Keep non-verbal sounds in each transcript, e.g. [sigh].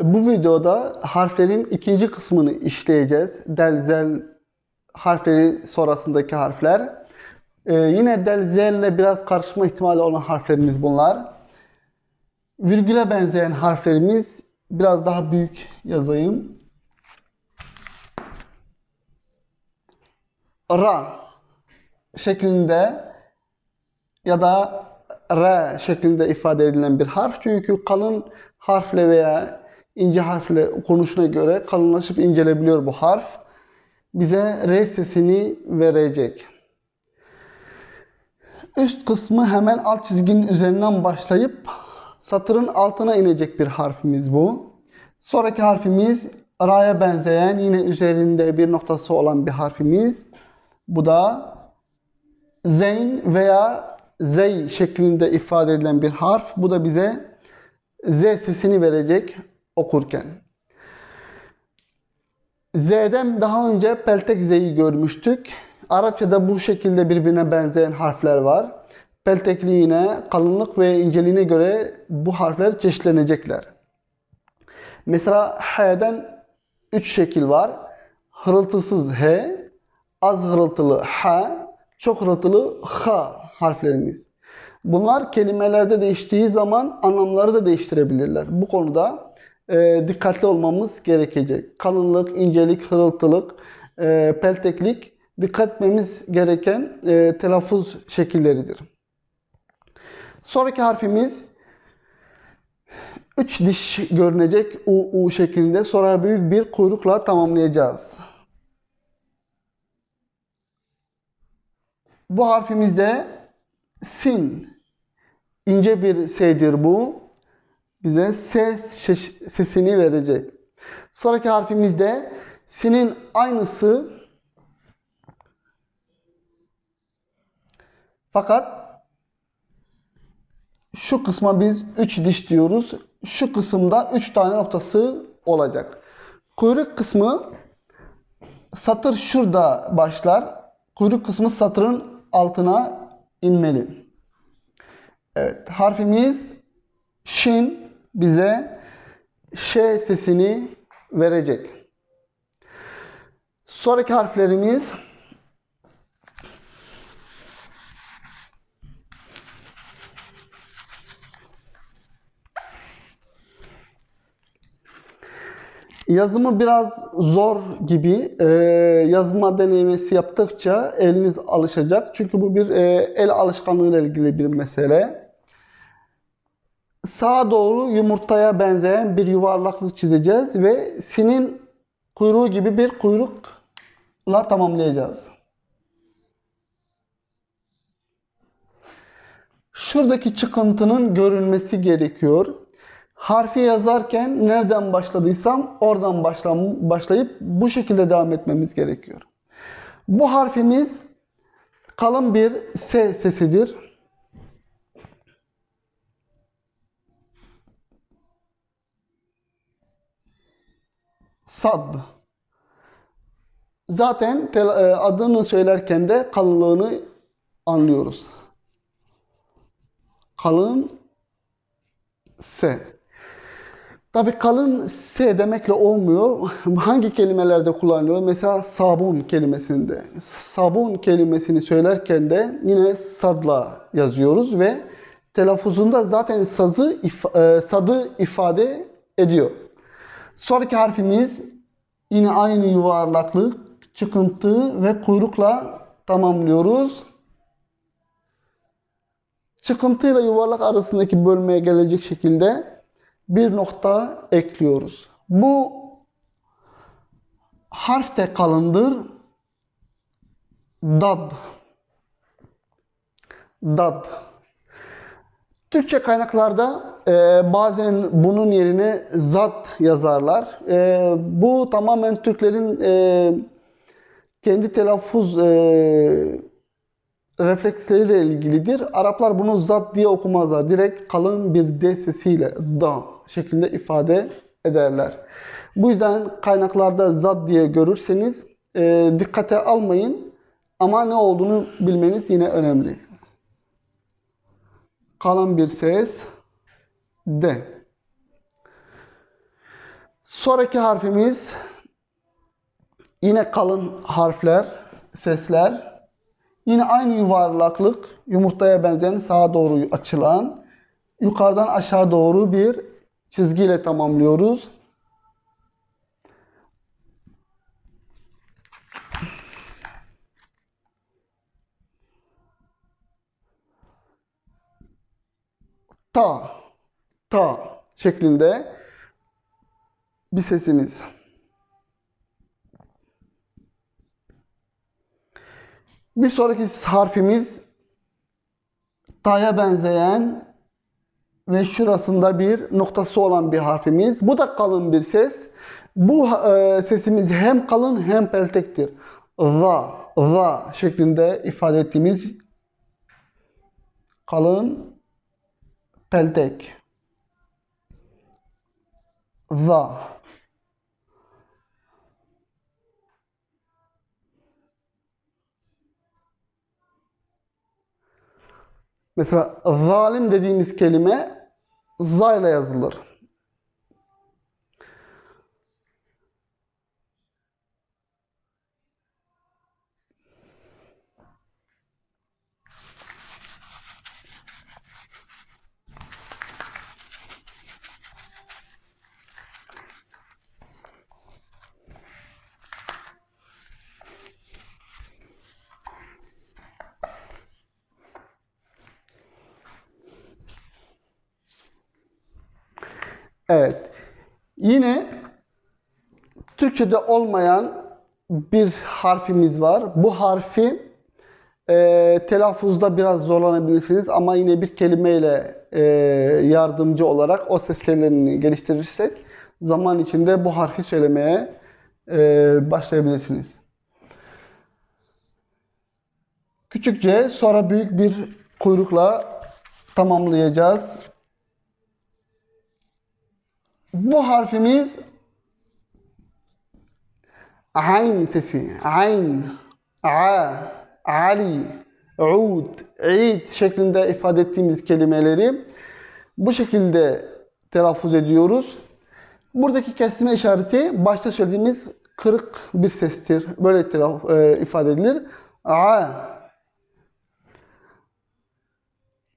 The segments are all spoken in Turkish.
Bu videoda harflerin ikinci kısmını işleyeceğiz. Del, zel harfleri sonrasındaki harfler. Ee, yine del, zelle biraz karışma ihtimali olan harflerimiz bunlar. Virgüle benzeyen harflerimiz biraz daha büyük yazayım. Ra şeklinde ya da R şeklinde ifade edilen bir harf. Çünkü kalın harfle veya ince harfle konuşuna göre kalınlaşıp incelebiliyor bu harf. Bize R sesini verecek. Üst kısmı hemen alt çizginin üzerinden başlayıp satırın altına inecek bir harfimiz bu. Sonraki harfimiz Ra'ya benzeyen yine üzerinde bir noktası olan bir harfimiz. Bu da Zeyn veya Zey şeklinde ifade edilen bir harf. Bu da bize Z sesini verecek okurken. Z'den daha önce peltek Z'yi görmüştük. Arapçada bu şekilde birbirine benzeyen harfler var. Peltekliğine, kalınlık ve inceliğine göre bu harfler çeşitlenecekler. Mesela H'den 3 şekil var. Hırıltısız H, az hırıltılı H, çok hırıltılı H harflerimiz. Bunlar kelimelerde değiştiği zaman anlamları da değiştirebilirler. Bu konuda e, dikkatli olmamız gerekecek. Kalınlık, incelik, hırıltılık, e, pelteklik dikkat etmemiz gereken e, telaffuz şekilleridir. Sonraki harfimiz 3 diş görünecek U, U şeklinde sonra büyük bir kuyrukla tamamlayacağız. Bu harfimizde sin ince bir S'dir bu. Bize ses sesini verecek. Sonraki harfimizde sinin aynısı fakat şu kısma biz 3 diş diyoruz. Şu kısımda 3 tane noktası olacak. Kuyruk kısmı satır şurada başlar. Kuyruk kısmı satırın altına inmeli. Evet, harfimiz şin bize ş sesini verecek. Sonraki harflerimiz Yazımı biraz zor gibi. Ee, yazma denemesi yaptıkça eliniz alışacak. Çünkü bu bir e, el alışkanlığıyla ilgili bir mesele. Sağa doğru yumurtaya benzeyen bir yuvarlaklık çizeceğiz ve sinin kuyruğu gibi bir kuyrukla tamamlayacağız. Şuradaki çıkıntının görünmesi gerekiyor harfi yazarken nereden başladıysam oradan başlam başlayıp bu şekilde devam etmemiz gerekiyor. Bu harfimiz kalın bir S sesidir. Sad. Zaten e, adını söylerken de kalınlığını anlıyoruz. Kalın S. Tabi kalın S demekle olmuyor. [laughs] Hangi kelimelerde kullanılıyor? Mesela sabun kelimesinde. Sabun kelimesini söylerken de yine sadla yazıyoruz ve telaffuzunda zaten sazı e, sadı ifade ediyor. Sonraki harfimiz yine aynı yuvarlaklık, çıkıntı ve kuyrukla tamamlıyoruz. Çıkıntıyla yuvarlak arasındaki bölmeye gelecek şekilde bir nokta ekliyoruz. Bu harf de kalındır. Dad. Dad. Türkçe kaynaklarda e, bazen bunun yerine zat yazarlar. E, bu tamamen Türklerin e, kendi telaffuz e, refleksleriyle ilgilidir. Araplar bunu zat diye okumazlar. Direkt kalın bir D sesiyle da şeklinde ifade ederler. Bu yüzden kaynaklarda zat diye görürseniz e, dikkate almayın ama ne olduğunu bilmeniz yine önemli. Kalın bir ses D. Sonraki harfimiz yine kalın harfler, sesler. Yine aynı yuvarlaklık, yumurtaya benzeyen sağa doğru açılan, yukarıdan aşağı doğru bir çizgiyle tamamlıyoruz. Ta, ta şeklinde bir sesimiz. Bir sonraki harfimiz ta'ya benzeyen ve şurasında bir noktası olan bir harfimiz. Bu da kalın bir ses. Bu e, sesimiz hem kalın hem peltektir. Va, va şeklinde ifade ettiğimiz kalın peltek. Va. Mesela zalim dediğimiz kelime za ile yazılır. Evet. Yine Türkçe'de olmayan bir harfimiz var. Bu harfi e, telaffuzda biraz zorlanabilirsiniz ama yine bir kelimeyle e, yardımcı olarak o ses tellerini geliştirirsek zaman içinde bu harfi söylemeye e, başlayabilirsiniz. Küçükçe sonra büyük bir kuyrukla tamamlayacağız. Bu harfimiz ayn sesi. Ayn, a, ali, ud, id şeklinde ifade ettiğimiz kelimeleri bu şekilde telaffuz ediyoruz. Buradaki kesme işareti başta söylediğimiz kırık bir sestir. Böyle telaf- e, ifade edilir. A.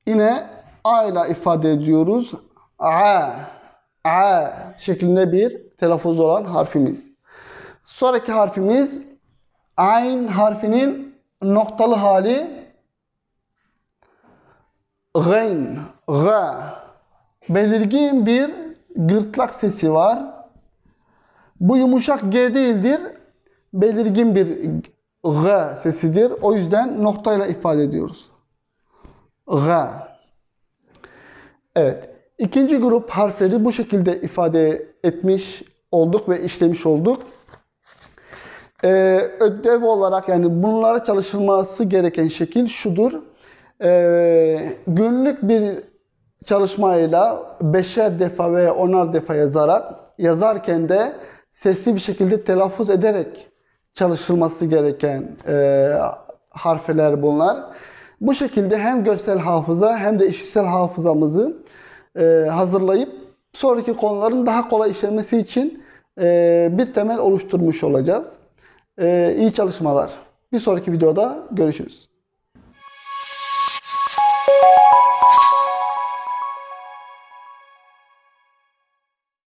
Yine A ile ifade ediyoruz. A. A şeklinde bir telaffuz olan harfimiz. Sonraki harfimiz ayn harfinin noktalı hali gayn, ga. Belirgin bir gırtlak sesi var. Bu yumuşak G değildir. Belirgin bir G sesidir. O yüzden noktayla ifade ediyoruz. G. Evet. İkinci grup harfleri bu şekilde ifade etmiş olduk ve işlemiş olduk. Ee, ödev olarak yani bunlara çalışılması gereken şekil şudur. Ee, günlük bir çalışmayla beşer defa veya onar defa yazarak yazarken de sesli bir şekilde telaffuz ederek çalışılması gereken e, harfler bunlar. Bu şekilde hem görsel hafıza hem de işitsel hafızamızı e, hazırlayıp sonraki konuların daha kolay işlenmesi için e, bir temel oluşturmuş olacağız. E, iyi çalışmalar. Bir sonraki videoda görüşürüz.